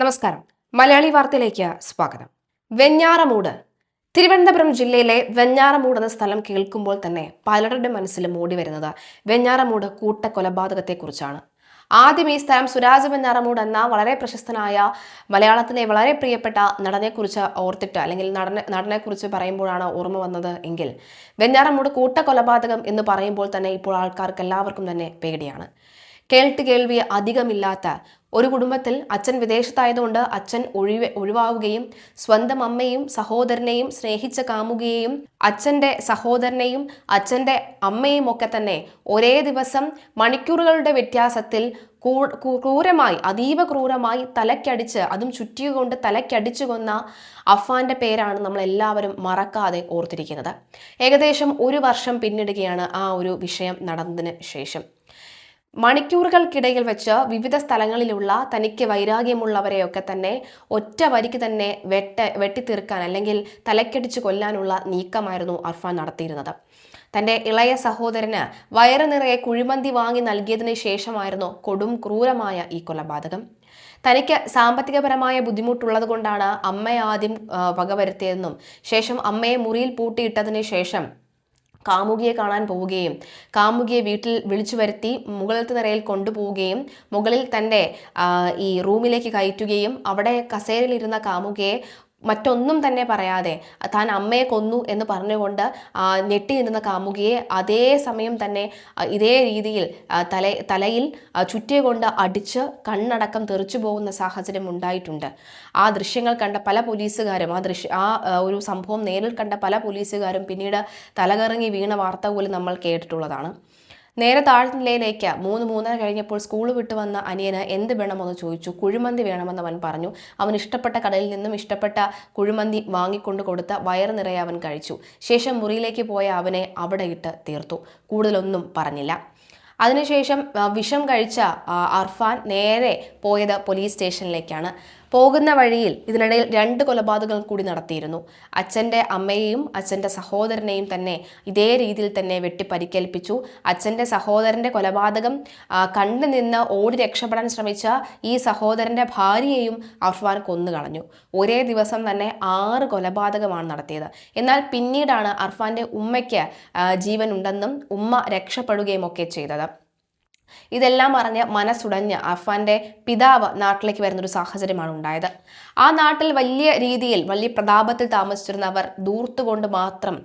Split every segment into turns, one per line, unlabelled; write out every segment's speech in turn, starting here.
നമസ്കാരം. മലയാളി വാർത്തയിലേക്ക് സ്വാഗതം. വെഞ്ഞാറമൂട്. തിരുവനന്തപുരം ജില്ലയിലെ വെഞ്ഞാറമൂട് എന്ന സ്ഥലം കേൾക്കുമ്പോൾ തന്നെ പലരുടെ മനസ്സിൽ മൂടി വരുന്നത് വെഞ്ഞാറമൂട് കൂട്ടക്കൊലപാതകത്തെക്കുറിച്ചാണ്. ആദ്യം ഈ സ്ഥലം സുരാജ് വെഞ്ഞാറമൂട് എന്ന വളരെ പ്രശസ്തനായ മലയാളത്തിലെ വളരെ പ്രിയപ്പെട്ട നടനെക്കുറിച്ച് ഓർത്തിട്ട് അല്ലെങ്കിൽ നടനെ നടനെക്കുറിച്ച് പറയുമ്പോഴാണ് ഓർമ്മ വന്നത് എങ്കിൽ വെഞ്ഞാറമൂട് കൂട്ടക്കൊലപാതകം എന്ന് പറയുമ്പോൾ തന്നെ ഇപ്പോൾ ആൾക്കാർക്ക് എല്ലാവർക്കും തന്നെ പേടിയാണ്. കേൾട്ട് കേൾവി അധികമില്ലാത്ത ഒരു കുടുംബത്തിൽ അച്ഛൻ വിദേശത്തായതുകൊണ്ട് അച്ഛൻ ഒഴിവ് ഒഴിവാവുകയും സ്വന്തം അമ്മയും സഹോദരനെയും സ്നേഹിച്ച കാമുകയെയും അച്ഛന്റെ സഹോദരനെയും അച്ഛന്റെ അമ്മയും ഒക്കെ തന്നെ ഒരേ ദിവസം മണിക്കൂറുകളുടെ വ്യത്യാസത്തിൽ ക്രൂരമായി അതീവ ക്രൂരമായി തലക്കടിച്ച് അതും ചുറ്റിയുകൊണ്ട് തലക്കടിച്ചു കൊന്ന അഫാന്റെ പേരാണ് നമ്മൾ എല്ലാവരും മറക്കാതെ ഓർത്തിരിക്കുന്നത്. ഏകദേശം ഒരു വർഷം പിന്നിടുകയാണ് ആ ഒരു വിഷയം നടന്നതിന് ശേഷം. മണിക്കൂറുകൾക്കിടയിൽ വെച്ച് വിവിധ സ്ഥലങ്ങളിലുള്ള തനിക്ക് വൈരാഗ്യമുള്ളവരെയൊക്കെ തന്നെ ഒറ്റ വരിക്ക് തന്നെ വെട്ട വെട്ടിത്തീർക്കാൻ അല്ലെങ്കിൽ തലക്കടിച്ച് കൊല്ലാനുള്ള നീക്കമായിരുന്നു അർഫാൻ നടത്തിയിരുന്നത്. തന്റെ ഇളയ സഹോദരന് വയറു നിറയെ കുഴിമന്തി വാങ്ങി നൽകിയതിനു ശേഷമായിരുന്നു കൊടും ക്രൂരമായ ഈ കൊലപാതകം. തനിക്ക് സാമ്പത്തികപരമായ ബുദ്ധിമുട്ടുള്ളത് കൊണ്ടാണ് അമ്മ ആദ്യം വകവരുത്തിയതെന്നും ശേഷം അമ്മയെ മുറിയിൽ പൂട്ടിയിട്ടതിന് ശേഷം കാമുകിയെ കാണാൻ പോവുകയും കാമുകിയെ വീട്ടിൽ വിളിച്ചു വരുത്തി മുകളിലത്തെ നിരയിൽ കൊണ്ടുപോവുകയും മുകളിൽ തന്റെ ഈ റൂമിലേക്ക് കയറ്റുകയും അവിടെ കസേരയിലിരുന്ന കാമുകിയെ മറ്റൊന്നും തന്നെ പറയാതെ താൻ അമ്മയെ കൊന്നു എന്ന് പറഞ്ഞുകൊണ്ട് ഞെട്ടി നിന്ന കാമുകിയെ അതേ സമയം തന്നെ ഇതേ രീതിയിൽ തല തലയിൽ ചുറ്റിയ കൊണ്ട് അടിച്ച് കണ്ണടക്കം തെറിച്ചു പോകുന്ന സാഹചര്യം ഉണ്ടായിട്ടുണ്ട്. ആ ദൃശ്യങ്ങൾ കണ്ട പല പോലീസുകാരും ആ ദൃശ്യ ആ ഒരു സംഭവം നേരിൽ കണ്ട പല പോലീസുകാരും പിന്നീട് തലകറങ്ങി വീണ വാർത്ത പോലും നമ്മൾ കേട്ടിട്ടുള്ളതാണ്. നേരെ താഴ്നിലയിലേക്ക് മൂന്ന് മൂന്നര കഴിഞ്ഞപ്പോൾ സ്കൂൾ വിട്ടു വന്ന അനിയന് എന്ത് വേണമെന്ന് ചോദിച്ചു. കുഴിമന്തി വേണമെന്ന് അവൻ പറഞ്ഞു. അവൻ ഇഷ്ടപ്പെട്ട കടയിൽ നിന്നും ഇഷ്ടപ്പെട്ട കുഴിമന്തി വാങ്ങിക്കൊണ്ട് കൊടുത്ത വയറ് നിറയെ അവൻ കഴിച്ചു. ശേഷം മുറിയിലേക്ക് പോയ അവനെ അവിടെ ഇട്ട് തീർത്തു. കൂടുതലൊന്നും പറഞ്ഞില്ല. അതിനുശേഷം വിഷം കഴിച്ച അർഫാൻ നേരെ പോയത് പോലീസ് സ്റ്റേഷനിലേക്കാണ് പോകുന്ന വഴിയിൽ ഇതിനിടയിൽ രണ്ട് കൊലപാതകങ്ങൾ കൂടി നടത്തിയിരുന്നു. അച്ഛന്റെ അമ്മയെയും അച്ഛന്റെ സഹോദരനെയും തന്നെ ഇതേ രീതിയിൽ തന്നെ വെട്ടി പരിക്കേൽപ്പിച്ചു അച്ഛന്റെ സഹോദരന്റെ കൊലപാതകം കണ്ടു നിന്ന് ഓടി രക്ഷപ്പെടാൻ ശ്രമിച്ച ഈ സഹോദരന്റെ ഭാര്യയെയും അർഫാൻ കൊന്നുകളഞ്ഞു. ഒരേ ദിവസം തന്നെ ആറ് കൊലപാതകമാണ് നടത്തിയത്. എന്നാൽ പിന്നീടാണ് അർഫാന്റെ ഉമ്മയ്ക്ക് ജീവൻ ഉണ്ടെന്നും ഉമ്മ രക്ഷപ്പെടുകയും ഒക്കെ ചെയ്തത്. ഇതെല്ലാം അറിഞ്ഞ് മനസ്സുടഞ്ഞ് അഫാന്റെ പിതാവ് നാട്ടിലേക്ക് വരുന്ന വരുന്നൊരു സാഹചര്യമാണ് ഉണ്ടായത്. ആ നാട്ടിൽ വലിയ രീതിയിൽ വലിയ പ്രതാപത്തിൽ താമസിച്ചിരുന്നവർ ദൂർത്തുകൊണ്ട് മാത്രം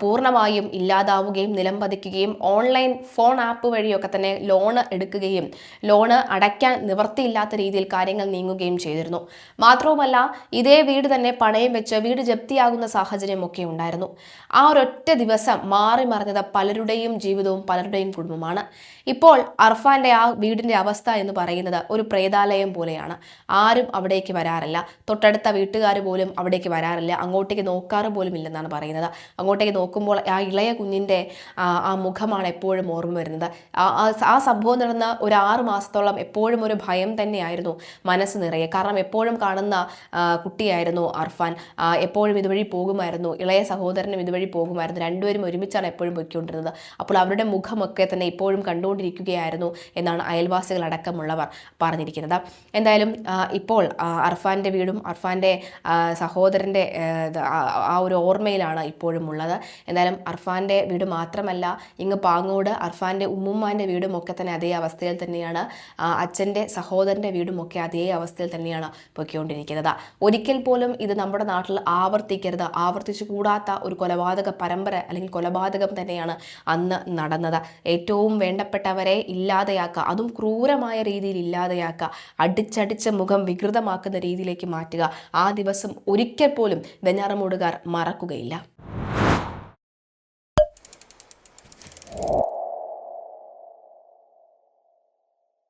പൂർണമായും ഇല്ലാതാവുകയും നിലംപതിക്കുകയും ഓൺലൈൻ ഫോൺ ആപ്പ് വഴിയൊക്കെ തന്നെ ലോണ് എടുക്കുകയും ലോണ് അടയ്ക്കാൻ നിവർത്തിയില്ലാത്ത രീതിയിൽ കാര്യങ്ങൾ നീങ്ങുകയും ചെയ്തിരുന്നു. മാത്രവുമല്ല ഇതേ വീട് തന്നെ പണയം വെച്ച് വീട് ജപ്തിയാകുന്ന സാഹചര്യമൊക്കെ ഉണ്ടായിരുന്നു. ആ ഒരൊറ്റ ദിവസം മാറി മറിഞ്ഞത് പലരുടെയും ജീവിതവും പലരുടെയും കുടുംബമാണ്. ഇപ്പോൾ അർഫാന്റെ ആ വീടിന്റെ അവസ്ഥ എന്ന് പറയുന്നത് ഒരു പ്രേതാലയം പോലെയാണ്. ആരും അവിടേക്ക് വരാറില്ല. തൊട്ടടുത്ത വീട്ടുകാർ പോലും അവിടേക്ക് വരാറില്ല. അങ്ങോട്ടേക്ക് നോക്കാറ് പോലും ഇല്ലെന്നാണ് പറയുന്നത്. അങ്ങോട്ടേക്ക് നോക്കുമ്പോൾ ആ ഇളയ കുഞ്ഞിന്റെ ആ മുഖമാണ് എപ്പോഴും ഓർമ്മ വരുന്നത്. ആ സംഭവം നടന്ന ഒരു ആറ് മാസത്തോളം എപ്പോഴും ഒരു ഭയം തന്നെയായിരുന്നു മനസ്സ് നിറയെ. കാരണം എപ്പോഴും കാണുന്ന കുട്ടിയായിരുന്നു അർഫാൻ. എപ്പോഴും ഇതുവഴി പോകുമായിരുന്നു. ഇളയ സഹോദരനും ഇതുവഴി പോകുമായിരുന്നു. രണ്ടുപേരും ഒരുമിച്ചാണ് എപ്പോഴും പൊയ്ക്കൊണ്ടിരുന്നത്. അപ്പോൾ അവരുടെ മുഖമൊക്കെ തന്നെ ഇപ്പോഴും കണ്ടുകൊണ്ടിരിക്കുകയായിരുന്നു എന്നാണ് അയൽവാസികളടക്കമുള്ളവർ പറഞ്ഞിരിക്കുന്നത്. എന്തായാലും ഇപ്പോൾ അർഫാന്റെ വീടും അർഫാന്റെ സഹോദരന്റെ ആ ഒരു ഓർമ്മയിലാണ് ഇപ്പോഴും ഉള്ളത്. എന്തായാലും അർഫാന്റെ വീട് മാത്രമല്ല ഇങ്ങ് പാങ്ങോട് അർഫാന്റെ ഉമ്മുമ്മാന്റെ വീടും ഒക്കെ തന്നെ അതേ അവസ്ഥയിൽ തന്നെയാണ്. അച്ഛന്റെ സഹോദരന്റെ വീടും ഒക്കെ അതേ അവസ്ഥയിൽ തന്നെയാണ് പൊയ്ക്കൊണ്ടിരിക്കുന്നത്. ഒരിക്കൽ പോലും ഇത് നമ്മുടെ നാട്ടിൽ ആവർത്തിക്കരുത്. ആവർത്തിച്ചു കൂടാത്ത ഒരു കൊലപാതക പരമ്പര അല്ലെങ്കിൽ കൊലപാതകം തന്നെയാണ് അന്ന് നടന്നത്. ഏറ്റവും വേണ്ടപ്പെട്ടവരെ ഇല്ലാതെയാക്കുക. അതും ക്രൂരമായ രീതിയിൽ ഇല്ലാതെയാക്കുക. അടിച്ചടിച്ച മുഖം വികൃതമാക്കുന്ന രീതിയിലേക്ക് മാറ്റുക. ആ ദിവസം ഒരിക്കൽ പോലും വെഞ്ഞാറമൂടുകാർ മറക്കുകയില്ല.